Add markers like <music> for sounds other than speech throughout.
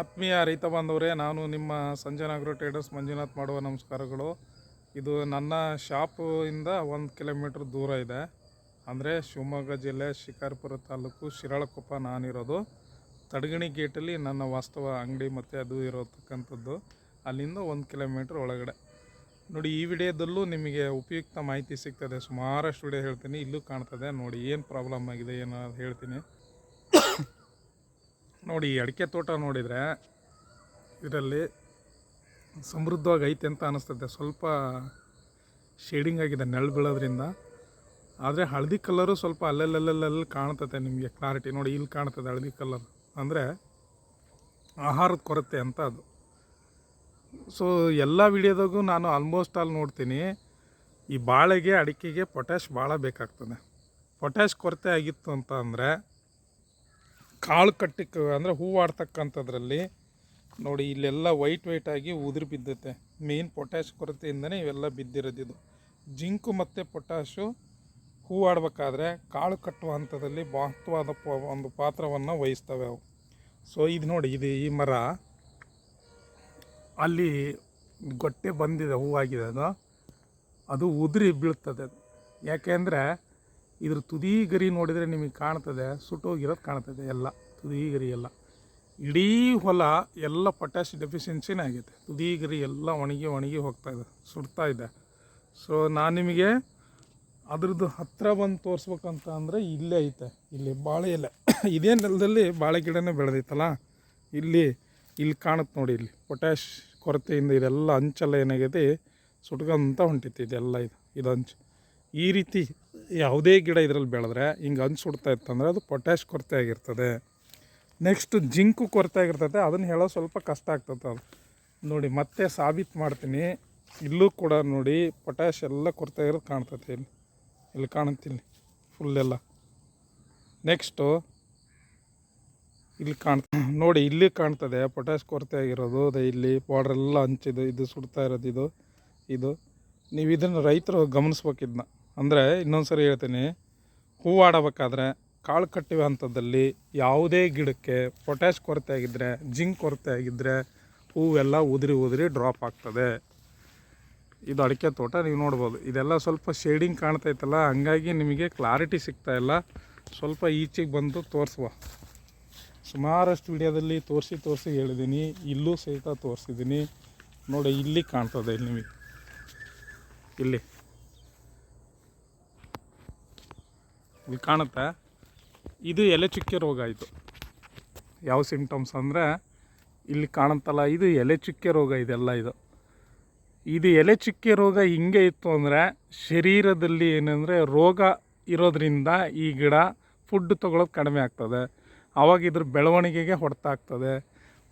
ಆತ್ಮೀಯ ರೈತ ಬಾಂಧವರೇ, ನಾನು ನಿಮ್ಮ ಸಂಜನ್ ಅಗ್ರೋ ಟ್ರೇಡರ್ಸ್ ಮಂಜುನಾಥ್ ಮಾಡುವ ನಮಸ್ಕಾರಗಳು. ಇದು ನನ್ನ ಶಾಪಿಂದ ಒಂದು ಕಿಲೋಮೀಟ್ರ್ ದೂರ ಇದೆ. ಅಂದರೆ ಶಿವಮೊಗ್ಗ ಜಿಲ್ಲೆ ಶಿಕಾರ್ಪುರ ತಾಲೂಕು ಶಿರಾಳಕೊಪ್ಪ ನಾನಿರೋದು. ತಡಗಣಿ ಗೇಟಲ್ಲಿ ನನ್ನ ವಾಸ್ತವ ಅಂಗಡಿ ಮತ್ತು ಅದು ಇರತಕ್ಕಂಥದ್ದು. ಅಲ್ಲಿಂದ ಒಂದು ಕಿಲೋಮೀಟ್ರ್ ಒಳಗಡೆ. ನೋಡಿ, ಈ ವಿಡಿಯೋದಲ್ಲೂ ನಿಮಗೆ ಉಪಯುಕ್ತ ಮಾಹಿತಿ ಸಿಗ್ತದೆ. ಸುಮಾರಷ್ಟು ವಿಡಿಯೋ ಹೇಳ್ತೀನಿ. ಇಲ್ಲೂ ಕಾಣ್ತದೆ. ನೋಡಿ, ಏನು ಪ್ರಾಬ್ಲಮ್ ಆಗಿದೆ ಏನೋ ಹೇಳ್ತೀನಿ. ನೋಡಿ, ಅಡಿಕೆ ತೋಟ ನೋಡಿದರೆ ಇದರಲ್ಲಿ ಸಮೃದ್ಧವಾಗಿ ಐತೆ ಅಂತ ಅನ್ನಿಸ್ತದೆ ಸ್ವಲ್ಪ ಶೇಡಿಂಗ್ ಆಗಿದೆ ನೆರಳು ಬೀಳೋದ್ರಿಂದ. ಆದರೆ ಹಳದಿ ಕಲರು ಸ್ವಲ್ಪ ಅಲ್ಲಲ್ಲಲ್ಲಲ್ಲಿ ಕಾಣ್ತದೆ ನಿಮಗೆ ಕ್ಲಾರಿಟಿ ನೋಡಿ, ಇಲ್ಲಿ ಕಾಣ್ತದೆ ಹಳದಿ ಕಲರ್ ಅಂದರೆ ಆಹಾರದ ಕೊರತೆ ಅಂತ ಅದು. ಸೊ ಎಲ್ಲ ವಿಡಿಯೋದಾಗೂ ನಾನು ಆಲ್ಮೋಸ್ಟ್ ಆಲ್ ನೋಡ್ತೀನಿ. ಈ ಬಾಳೆಗೆ, ಅಡಿಕೆಗೆ ಪೊಟ್ಯಾಶ್ ಭಾಳ ಬೇಕಾಗ್ತದೆ. ಪೊಟ್ಯಾಶ್ ಕೊರತೆ ಆಗಿತ್ತು ಅಂತ ಅಂದರೆ ಕಾಳು ಕಟ್ಟಿಕ್ಕೆ ಅಂದರೆ ಹೂವಾಡ್ತಕ್ಕಂಥದ್ರಲ್ಲಿ ನೋಡಿ, ಇಲ್ಲೆಲ್ಲ ವೈಟ್ ವೈಟ್ ಆಗಿ ಉದುರು ಬಿದ್ದೈತೆ. ಮೇನ್ ಪೊಟ್ಯಾಶ್ ಕೊರತೆಯಿಂದನೇ ಇವೆಲ್ಲ ಬಿದ್ದಿರೋದಿದು ಜಿಂಕು ಮತ್ತು ಪೊಟ್ಯಾಶು ಹೂವಾಡಬೇಕಾದ್ರೆ ಕಾಳು ಕಟ್ಟುವ ಹಂತದಲ್ಲಿ ಮಹತ್ವದ ಪ ಒಂದು ಪಾತ್ರವನ್ನು ವಹಿಸ್ತವೆ ಅವು. ಸೊ ಇದು ನೋಡಿ, ಇದು ಈ ಮರ. ಅಲ್ಲಿ ಗೊಟ್ಟೆ ಬಂದಿದೆ ಹೂವಾಗಿದೆ ಅದು. ಅದು ಉದುರಿ ಬೀಳ್ತದೆ. ಯಾಕೆಂದರೆ ಇದ್ರ ತುದಿ ಗರಿ ನೋಡಿದರೆ ನಿಮಗೆ ಕಾಣ್ತದೆ, ಸುಟ್ಟೋಗಿರೋದು ಕಾಣ್ತದೆ ಎಲ್ಲ, ತುದಿ ಗರಿ ಎಲ್ಲ. ಇಡೀ ಹೊಲ ಎಲ್ಲ ಪೊಟ್ಯಾಶ್ ಡೆಫಿಷಿಯನ್ಸಿನೇ ಆಗೈತೆ. ತುದಿ ಗರಿ ಎಲ್ಲ ಒಣಗಿ ಒಣಗಿ ಹೋಗ್ತಾ ಇದೆ, ಸುಡ್ತಾ ಇದೆ. ಸೊ ನಾನು ನಿಮಗೆ ಅದ್ರದ್ದು ಹತ್ತಿರ ಬಂದು ತೋರಿಸ್ಬೇಕಂತ ಅಂದರೆ ಇಲ್ಲೇ ಐತೆ, ಇಲ್ಲಿ ಬಾಳೆ ಎಲೆ. <coughs> ಇದೇ ನೆಲದಲ್ಲಿ ಬಾಳೆ ಗಿಡನೇ ಬೆಳೆದೈತಲ್ಲ, ಇಲ್ಲಿ ಇಲ್ಲಿ ಕಾಣುತ್ತೆ ನೋಡಿ ಇಲ್ಲಿ ಪೊಟ್ಯಾಶ್ ಕೊರತೆಯಿಂದ ಇದೆಲ್ಲ ಅಂಚೆಲ್ಲ ಏನಾಗೈತಿ, ಸುಟ್ಕೊಂತ ಹೊಂಟಿತ್ತು ಇದೆಲ್ಲ ಇದು ಇದು ಅಂಚು. ಈ ರೀತಿ ಯಾವುದೇ ಗಿಡ ಇದರಲ್ಲಿ ಬೆಳೆದ್ರೆ ಹಿಂಗೆ ಅನ್ಸುಡ್ತಾ ಸುಡ್ತಾ ಇತ್ತಂದರೆ ಅದು ಪೊಟ್ಯಾಶ್ ಕೊರತೆ ಆಗಿರ್ತದೆ. ನೆಕ್ಸ್ಟ್ ಜಿಂಕು ಕೊರತೆ ಆಗಿರ್ತದೆ, ಅದನ್ನು ಹೇಳೋ ಸ್ವಲ್ಪ ಕಷ್ಟ ಆಗ್ತದೆ ಅದು. ನೋಡಿ, ಮತ್ತೆ ಸಾಬೀತು ಮಾಡ್ತೀನಿ. ಇಲ್ಲೂ ಕೂಡ ನೋಡಿ ಪೊಟ್ಯಾಶ್ ಎಲ್ಲ ಕೊರತೆ ಆಗಿರೋದು ಕಾಣ್ತೈತೆ ಇಲ್ಲಿ. ಇಲ್ಲಿ ಕಾಣುತ್ತೆ ಫುಲ್ಲೆಲ್ಲ ನೆಕ್ಸ್ಟು ಇಲ್ಲಿ ಕಾಣ್ತ, ನೋಡಿ, ಇಲ್ಲಿ ಕಾಣ್ತದೆ ಪೊಟ್ಯಾಶ್ ಕೊರತೆ ಆಗಿರೋದು. ಅದೇ ಇಲ್ಲಿ ಪೌಡರ್ ಎಲ್ಲ ಹಂಚಿದು ಇದು ಸುಡ್ತಾ ಇರೋದು ಇದು ಇದು. ನೀವು ಇದನ್ನು ರೈತರು ಗಮನಿಸ್ಬೇಕು ಇದನ್ನ ಅಂದರೆ ಇನ್ನೊಂದು ಸರಿ ಹೇಳ್ತೀನಿ ಹೂವು ಆಡಬೇಕಾದ್ರೆ ಕಾಳು ಕಟ್ಟಿವೆ ಹಂತದಲ್ಲಿ ಯಾವುದೇ ಗಿಡಕ್ಕೆ ಪೊಟ್ಯಾಶ್ ಕೊರತೆ ಆಗಿದ್ದರೆ ಜಿಂಕ್ ಕೊರತೆ ಆಗಿದ್ದರೆ ಹೂವೆಲ್ಲ ಉದುರಿ ಉದುರಿ ಡ್ರಾಪ್ ಆಗ್ತದೆ. ಇದು ಅಡಿಕೆ ತೋಟ, ನೀವು ನೋಡ್ಬೋದು. ಇದೆಲ್ಲ ಸ್ವಲ್ಪ ಶೇಡಿಂಗ್ ಕಾಣ್ತೈತಲ್ಲ, ಹಂಗಾಗಿ ನಿಮಗೆ ಕ್ಲಾರಿಟಿ ಸಿಗ್ತಾ ಇಲ್ಲ. ಸ್ವಲ್ಪ ಈಚೆಗೆ ಬಂದು ತೋರಿಸುವ. ಸುಮಾರಷ್ಟು ವಿಡಿಯೋದಲ್ಲಿ ತೋರಿಸಿ ತೋರಿಸಿ ಹೇಳಿದ್ದೀನಿ, ಇಲ್ಲೂ ಸಹಿತ ತೋರಿಸಿದ್ದೀನಿ. ನೋಡಿ, ಇಲ್ಲಿ ಕಾಣ್ತದೆ ಇಲ್ಲಿ ನಿಮಗೆ. ಇಲ್ಲಿ. ಇಲ್ಲಿ ಕಾಣುತ್ತೆ. ಇದು ಎಲೆ ಚುಕ್ಕೆ ರೋಗ ಇದು. ಯಾವ ಸಿಂಟಮ್ಸ್ ಅಂದರೆ ಇಲ್ಲಿ ಕಾಣುತ್ತಲ್ಲ, ಇದು ಎಲೆ ಚುಕ್ಕೆ ರೋಗ ಇದೆಲ್ಲ ಇದು. ಇದು ಎಲೆ ಚುಕ್ಕೆ ರೋಗ ಹಿಂಗೆ ಇತ್ತು ಅಂದರೆ ಶರೀರದಲ್ಲಿ ಏನಂದರೆ ರೋಗ ಇರೋದ್ರಿಂದ ಈ ಗಿಡ ಫುಡ್ ತೊಗೊಳೋದು ಕಡಿಮೆ ಆಗ್ತದೆ. ಆವಾಗ ಇದ್ರ ಬೆಳವಣಿಗೆಗೆ ಹೊಡೆತ ಆಗ್ತದೆ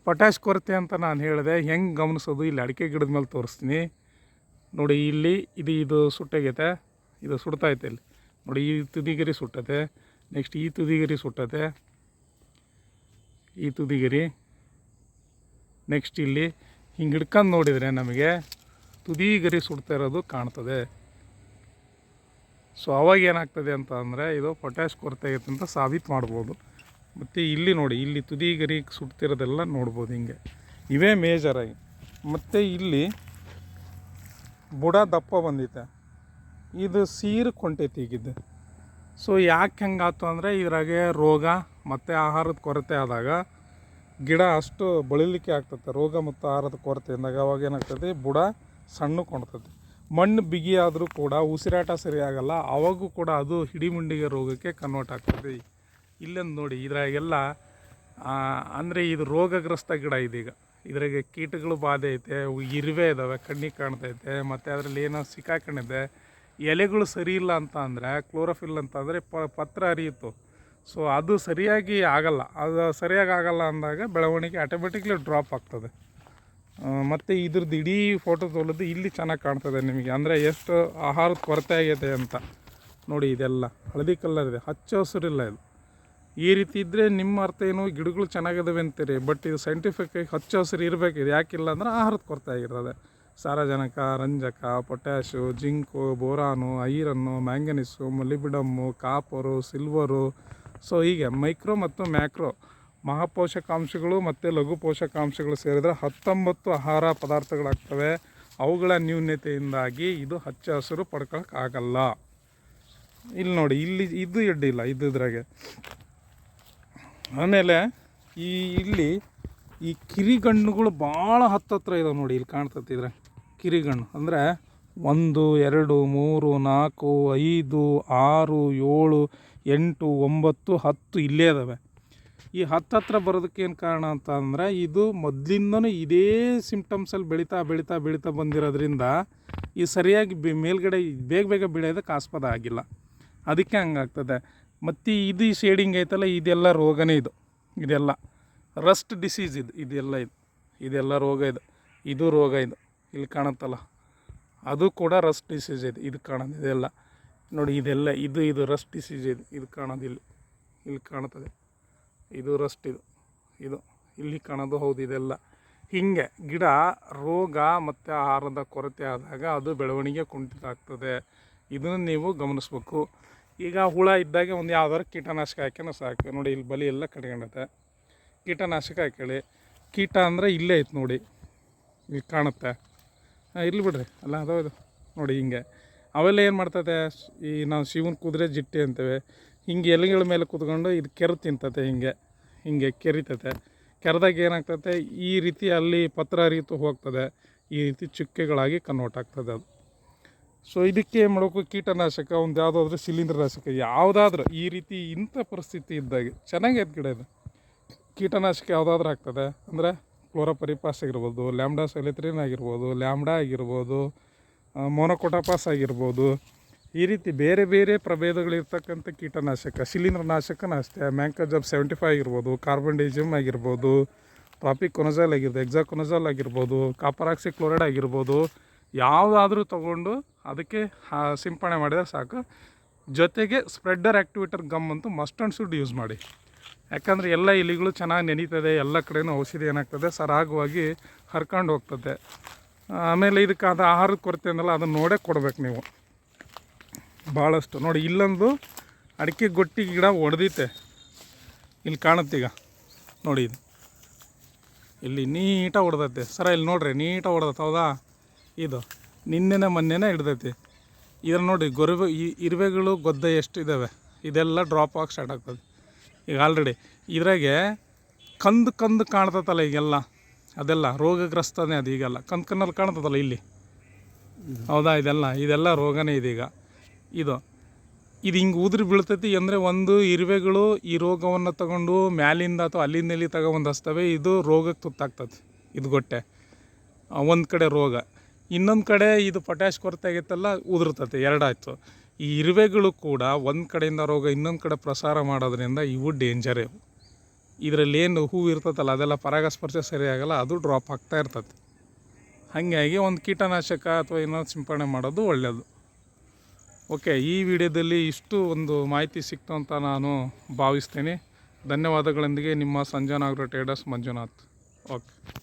ಪೊಟ್ಯಾಶ್ ಕೊರತೆ ಅಂತ ನಾನು ಹೇಳಿದೆ, ಹೆಂಗೆ ಗಮನಿಸೋದು? ಇಲ್ಲಿ ಅಡಿಕೆ ಗಿಡದ ಮೇಲೆ ತೋರಿಸ್ತೀನಿ. ನೋಡಿ, ಇಲ್ಲಿ ಇದು ಇದು ಸುಟ್ಟೋಗೈತೆ. ಇದು ಸುಡ್ತಾಯಿತ್ತು ಇಲ್ಲಿ. ನೋಡಿ, ಈ ತುದಿಗಿರಿ ಸುಟ್ಟತೆ ನೆಕ್ಸ್ಟ್ ಈ ತುದಿಗಿರಿ ಸುಟ್ಟತೆ ಈ ತುದಿಗಿರಿ. ನೆಕ್ಸ್ಟ್ ಇಲ್ಲಿ ಹಿಂಗೆ ಹಿಡ್ಕೊಂಡು ನೋಡಿದರೆ ನಮಗೆ ತುದಿಗರಿ ಸುಡ್ತಾ ಇರೋದು ಕಾಣ್ತದೆ. ಸೊ ಅವಾಗ ಏನಾಗ್ತದೆ ಅಂತ ಅಂದರೆ ಇದು ಪೊಟ್ಯಾಶ್ ಕೊರತೆ ಆಗುತ್ತೆ ಅಂತ ಸಾಬೀತು ಮಾಡ್ಬೋದು. ಮತ್ತು ಇಲ್ಲಿ ನೋಡಿ, ಇಲ್ಲಿ ತುದಿಗರಿ ಸುಡ್ತಿರೋದೆಲ್ಲ ನೋಡ್ಬೋದು ಹಿಂಗೆ. ಇವೇ ಮೇಜರಾಗಿ ಮತ್ತು ಇಲ್ಲಿ ಬುಡ ದಪ್ಪ ಬಂದೈತೆ ಇದು ಸೀರು ಕೊಂಟೈತಿ ಈಗಿದ್ದು ಸೊ ಯಾಕೆ ಹೆಂಗಾತು ಅಂದರೆ ಇದ್ರಾಗೆ ರೋಗ ಮತ್ತು ಆಹಾರದ ಕೊರತೆ ಆದಾಗ ಗಿಡ ಅಷ್ಟು ಬಳಲಿಕ್ಕೆ ಆಗ್ತದೆ ರೋಗ ಮತ್ತು ಆಹಾರದ ಕೊರತೆಯಿಂದಾಗ ಅವಾಗ ಏನಾಗ್ತದೆ ಬುಡ ಸಣ್ಣ ಕೊಣ್ತದೆ ಮಣ್ಣು ಬಿಗಿ ಆದರೂ ಕೂಡ ಉಸಿರಾಟ ಸರಿಯಾಗಲ್ಲ ಅವಾಗೂ ಕೂಡ ಅದು ಹಿಡಿಮುಂಡಿಗೆ ರೋಗಕ್ಕೆ ಕನ್ವರ್ಟ್ ಆಗ್ತದೆ. ಇಲ್ಲೊಂದು ನೋಡಿ, ಇದ್ರಾಗೆಲ್ಲ ಅಂದರೆ ಇದು ರೋಗಗ್ರಸ್ತ ಗಿಡ ಇದೀಗ. ಇದ್ರಾಗೆ ಕೀಟಗಳು ಬಾಧೆ ಐತೆ, ಇರುವೆ ಇದ್ದಾವೆ ಕಣ್ಣಿಗೆ ಕಾಣ್ತೈತೆ, ಮತ್ತು ಅದರಲ್ಲಿ ಏನೋ ಸಿಕ್ಕಾಕೊಂಡಿದೆ. ಎಲೆಗಳು ಸರಿ ಇಲ್ಲ ಅಂತ ಅಂದರೆ, ಕ್ಲೋರೋಫಿಲ್ ಅಂತ ಅಂದರೆ ಪ, ಪತ್ರ ಹರಿಯಿತು ಸೊ ಅದು ಸರಿಯಾಗಿ ಆಗಲ್ಲ. ಅದು ಸರಿಯಾಗಿ ಆಗಲ್ಲ ಅಂದಾಗ ಬೆಳವಣಿಗೆ ಆಟೋಮೆಟಿಕ್ಲಿ ಡ್ರಾಪ್ ಆಗ್ತದೆ. ಮತ್ತು ಇದ್ರದ್ದು ಇಡೀ ಫೋಟೋ ತೊಳೆದು ಇಲ್ಲಿ ಚೆನ್ನಾಗಿ ಕಾಣ್ತದೆ ನಿಮಗೆ. ಅಂದರೆ ಎಷ್ಟು ಆಹಾರದ ಕೊರತೆ ಆಗಿದೆ ಅಂತ. ನೋಡಿ, ಇದೆಲ್ಲ ಹಳದಿ ಕಲರ್ ಇದೆ. ಹಚ್ಚ ಹಸಿರಿಲ್ಲ ಇದು. ಈ ರೀತಿ ಇದ್ದರೆ ನಿಮ್ಮ ಅರ್ಥ ಏನು? ಗಿಡಗಳು ಚೆನ್ನಾಗಿದ್ದಾವೆ ಅಂತೀರಿ. ಬಟ್ ಇದು ಸೈಂಟಿಫಿಕ್ಕಾಗಿ ಹಚ್ಚ ಹಸಿರು ಇರಬೇಕು ಇದು ಯಾಕಿಲ್ಲ ಅಂದ್ರೆ ಆಹಾರದ ಕೊರತೆ ಆಗಿರ್ತದೆ. ಸಾರಜನಕ, ರಂಜಕ, potash, zinc, boron, iron, manganese molybdenum copper, silver. So ಹೀಗೆ ಮೈಕ್ರೋ ಮತ್ತು ಮ್ಯಾಕ್ರೋ ಮಹಾಪೋಷಕಾಂಶಗಳು ಮತ್ತು ಲಘು ಪೋಷಕಾಂಶಗಳು ಸೇರಿದರೆ ಹತ್ತೊಂಬತ್ತು ಆಹಾರ ಪದಾರ್ಥಗಳಾಗ್ತವೆ. ಅವುಗಳ ನ್ಯೂನ್ಯತೆಯಿಂದಾಗಿ ಇದು ಹಚ್ಚ ಹಸಿರು ಪಡ್ಕೊಳಕ್ಕಾಗಲ್ಲ. ಇಲ್ಲಿ ನೋಡಿ, ಇಲ್ಲಿ ಇದು ಎಡ್ಡಿಲ್ಲ ಇದು ಇದ್ರಾಗೆ ಆಮೇಲೆ ಈ ಇಲ್ಲಿ ಈ ಕಿರಿಗಣ್ಣುಗಳು ಭಾಳ ಹತ್ತತ್ರ ಇದಾವೆ ನೋಡಿ, ಇಲ್ಲಿ ಕಾಣ್ತತ್ತಿದ್ರೆ ಕಿರಿಗಣ್ಣು. ಅಂದರೆ ಒಂದು, ಎರಡು, ಮೂರು, ನಾಲ್ಕು, ಐದು, ಆರು, ಏಳು, ಎಂಟು, ಒಂಬತ್ತು, ಹತ್ತು ಇಲ್ಲೇ ಇದ್ದಾವೆ ಈ ಹತ್ತು ಹತ್ರ ಬರೋದಕ್ಕೇನು ಕಾರಣ ಅಂತ ಅಂದರೆ ಇದು ಮೊದಲಿಂದನೂ ಇದೇ ಸಿಂಪ್ಟಮ್ಸಲ್ಲಿ ಬೆಳೀತಾ ಬೆಳೀತಾ ಬೆಳೀತಾ ಬಂದಿರೋದ್ರಿಂದ ಈ ಸರಿಯಾಗಿ ಬಿ, ಮೇಲ್ಗಡೆ ಬೇಗ ಬೇಗ ಬೆಳೆಯೋದಕ್ಕೆ ಆಸ್ಪದ ಆಗಿಲ್ಲ. ಅದಕ್ಕೆ ಹಂಗಾಗ್ತದೆ. ಮತ್ತು ಇದು ಶೇಡಿಂಗ್ ಐತಲ್ಲ, ಇದೆಲ್ಲ ರೋಗನೇ ಇದು. ಇದೆಲ್ಲ. ರಸ್ಟ್ ಡಿಸೀಸ್ ಇದು, ಇದೆಲ್ಲ ಇದು. ಇದೆಲ್ಲ ರೋಗ ಇದು. ಇದು ರೋಗ ಇದು. ಇಲ್ಲಿ ಕಾಣುತ್ತಲ್ಲ. ಅದು ಕೂಡ ರಸ್ಟ್ ಡಿಸೀಸ್ ಇದೆ. ಇದು ಕಾಣೋದು ಇದೆಲ್ಲ. ನೋಡಿ, ಇದೆಲ್ಲ. ಇದು ಇದು ರಸ್ಟ್ ಡಿಸೀಸ್ ಇದು. ಇದು ಕಾಣೋದು ಇಲ್ಲಿ. ಇಲ್ಲಿ ಕಾಣುತ್ತದೆ. ಇದು ರಸ್ಟ್ ಇದು. ಇದು. ಇಲ್ಲಿ ಕಾಣೋದು ಹೌದು, ಇದೆಲ್ಲ. ಹೀಗೆ ಗಿಡ ರೋಗ ಮತ್ತು ಆಹಾರದ ಕೊರತೆ ಆದಾಗ ಅದು ಬೆಳವಣಿಗೆ ಕುಂಠಿತ ಆಗ್ತದೆ. ಇದನ್ನು ನೀವು ಗಮನಿಸ್ಬೇಕು. ಈಗ ಹುಳ ಇದ್ದಾಗ ಒಂದು ಯಾವ್ದಾದ್ರು ಕೀಟನಾಶಕ ಹಾಕ್ಯಾನ ಸಾಕು. ನೋಡಿ, ಇಲ್ಲಿ ಬಲಿ ಎಲ್ಲ ಕಟ್ಕೊಂಡತೆ. ಕೀಟನಾಶಕ ಹಾಕೇಳಿ ಕೀಟ ಅಂದರೆ ಇಲ್ಲೇ ಐತೆ ನೋಡಿ. ಇಲ್ಲಿ ಕಾಣುತ್ತೆ. ಇರ್ಲಿ ಬಿಡ್ರಿ. ಅಲ್ಲ, ಅದು ಇದು ನೋಡಿ, ಹಿಂಗೆ. ಅವೆಲ್ಲ ಏನು ಮಾಡ್ತದೆ ಈ ನಾವು ಶಿವನ ಕುದುರೆ ಜಿಟ್ಟಿ ಅಂತೇವೆ. ಹಿಂಗೆ ಎಲೆಗಳ ಮೇಲೆ ಕೂತ್ಕೊಂಡು ಇದು ಕೆರೆ ತಿಂತತೆ ಹಿಂಗೆ. ಹಿಂಗೆ ಕೆರಿತತೆ. ಕೆರೆದಾಗ ಏನಾಗ್ತತೆ, ಈ ರೀತಿ ಅಲ್ಲಿ ಪತ್ರ ಹರಿತು ಹೋಗ್ತದೆ. ಈ ರೀತಿ ಚುಕ್ಕೆಗಳಾಗಿ ಕನ್ವರ್ಟ್ ಆಗ್ತದೆ ಅದು. ಸೊ ಇದಕ್ಕೆ ಏನು ಮಾಡಬೇಕು, ಕೀಟನಾಶಕ, ಒಂದು ಯಾವುದಾದ್ರೂ ಶಿಲೀಂಧ್ರನಾಶಕ, ಯಾವುದಾದ್ರೂ ಈ ರೀತಿ ಇಂಥ ಪರಿಸ್ಥಿತಿ ಇದ್ದಾಗ, ಚೆನ್ನಾಗೈತೆ ಗಿಡ ಇದು. ಕೀಟನಾಶಕ ಯಾವುದಾದ್ರೂ ಆಗ್ತದೆ, ಅಂದರೆ ಕ್ಲೋರೋಪರಿಪಾಸ್ ಆಗಿರ್ಬೋದು ಲ್ಯಾಮ್ಡಾ ಸೆಲೆತ್ರಿನ್ ಆಗಿರ್ಬೋದು ಲ್ಯಾಮ್ಡಾ ಆಗಿರ್ಬೋದು ಮೊನೊಕೊಟಪಾಸ್ ಆಗಿರ್ಬೋದು, ಈ ರೀತಿ ಬೇರೆ ಬೇರೆ ಪ್ರಭೇದಗಳಿರ್ತಕ್ಕಂಥ ಕೀಟನಾಶಕ, ಶಿಲೀಂಧ್ರನಾಶಕನ ಅಷ್ಟೇ, ಮ್ಯಾಂಕಜಬ್ ಸೆವೆಂಟಿ ಫೈವ್ ಆಗಿರ್ಬೋದು ಕಾರ್ಬನ್ ಡೈಜಿಮ್ ಆಗಿರ್ಬೋದು ಟ್ರಾಪಿಕ್ ಕೊನಜಾಲ್ ಆಗಿರ್ಬೋದು ಎಕ್ಸಾಕೊನಜಾಲ್ ಆಗಿರ್ಬೋದು ಕಾಪರಾಕ್ಸಿ ಕ್ಲೋರೈಡ್ ಆಗಿರ್ಬೋದು, ಯಾವುದಾದ್ರೂ ತೊಗೊಂಡು ಅದಕ್ಕೆ ಸಿಂಪಡಣೆ ಮಾಡಿದರೆ ಸಾಕು. ಜೊತೆಗೆ ಸ್ಪ್ರೆಡ್ಡರ್ ಆ್ಯಕ್ಟಿವೇಟರ್ ಗಮ್ ಅಂತೂ ಮಸ್ಟ್ ಆ್ಯಂಡ್ ಶುಡ್ ಯೂಸ್ ಮಾಡಿ. ಯಾಕಂದರೆ ಎಲ್ಲ ಇಲಿಗಳು ಚೆನ್ನಾಗಿ ನೆನೀತದೆ, ಎಲ್ಲ ಕಡೆನೂ ಔಷಧಿ ಏನಾಗ್ತದೆ, ಸರಾಗವಾಗಿ ಹರ್ಕೊಂಡು ಹೋಗ್ತದೆ. ಆಮೇಲೆ ಇದಕ್ಕೆ ಅದು ಆಹಾರದ ಕೊರತೆ ಅಂದಲ್ಲ, ಅದನ್ನು ನೋಡೇ ಕೊಡ್ಬೇಕು ನೀವು. ಭಾಳಷ್ಟು ನೋಡಿ, ಇಲ್ಲೊಂದು ಅಡಿಕೆ ಗೊಟ್ಟಿ ಗಿಡ ಒಡೆದೈತೆ ಇಲ್ಲಿ ಕಾಣುತ್ತೀಗ ನೋಡಿ ಇದು. ಇಲ್ಲಿ ನೀಟಾಗಿ ಹೊಡೆದೈತೆ ಸರ, ಇಲ್ಲಿ ನೋಡ್ರಿ ನೀಟಾಗಿ ಹೊಡೆದತ್ತೆ ಹೌದಾ? ಇದು. ನಿನ್ನೆನೆ ಮೊನ್ನೆನೇ ಹಿಡ್ದೈತಿ. ಇದನ್ನು ನೋಡಿ, ಗೊರವೆ ಈ ಇರುವೆಗಳು, ಗೊದ್ದೆ ಎಷ್ಟು ಇದ್ದಾವೆ ಇದೆಲ್ಲ ಡ್ರಾಪ್ ಆಗಿ ಸ್ಟಾರ್ಟ್ ಆಗ್ತದೆ. ಈಗ ಆಲ್ರೆಡಿ ಇದ್ರಾಗೆ ಕಂದು ಕಂದು ಕಾಣ್ತತಲ್ಲ ಈಗೆಲ್ಲ. ಅದೆಲ್ಲ ರೋಗಗ್ರಸ್ತನೇ ಅದು ಈಗೆಲ್ಲ. ಕಂದು ಕಣ್ಣಲ್ಲಿ ಕಾಣ್ತದಲ್ಲ ಇಲ್ಲಿ. ಹೌದಾ? ಇದೆಲ್ಲ ಇದೆಲ್ಲ ರೋಗನೇ ಇದೀಗ. ಇದು ಇದು ಹಿಂಗೆ ಉದುರಿ ಬೀಳ್ತೈತಿ ಅಂದರೆ ಒಂದು ಇರುವೆಗಳು ಈ ರೋಗವನ್ನು ತಗೊಂಡು ಮ್ಯಾಲಿಂದ ಅಥವಾ ಅಲ್ಲಿಂದ ಇಲ್ಲಿ ತಗೊಂಡು ಹಚ್ತವೆ. ಇದು ರೋಗಕ್ಕೆ ತುತ್ತಾಗ್ತದೆ. ಇದು ಗೊಟ್ಟೆ. ಒಂದು ಕಡೆ ರೋಗ. ಇನ್ನೊಂದು ಕಡೆ ಇದು ಪೊಟ್ಯಾಶ್ ಕೊರತೆ ಆಗೈತಲ್ಲ, ಉದುರ್ತತೆ. ಎರಡಾಯ್ತು ಈ ಇರುವೆಗಳು ಕೂಡ ಒಂದು ಕಡೆಯಿಂದ ರೋಗ ಇನ್ನೊಂದು ಕಡೆ ಪ್ರಸಾರ ಮಾಡೋದ್ರಿಂದ ಇವು ಡೇಂಜರ್ ಇದರಲ್ಲಿ ಏನು ಹೂವು ಇರ್ತದಲ್ಲ, ಅದೆಲ್ಲ ಪರಾಗಸ್ಪರ್ಶ ಸರಿಯಾಗಲ್ಲ ಅದು ಡ್ರಾಪ್ ಆಗ್ತಾ ಇರ್ತದೆ. ಹಾಗಾಗಿ ಒಂದು ಕೀಟನಾಶಕ ಅಥವಾ ಇನ್ನೊಂದು ಸಿಂಪಡಣೆ ಮಾಡೋದು ಒಳ್ಳೆಯದು ಓಕೆ ಈ ವಿಡಿಯೋದಲ್ಲಿ ಇಷ್ಟು ಒಂದು ಮಾಹಿತಿ ಸಿಕ್ತು ಅಂತ ನಾನು ಭಾವಿಸ್ತೀನಿ. ಧನ್ಯವಾದಗಳೊಂದಿಗೆ ನಿಮ್ಮ Sanjana agro traders Manjunath. Okay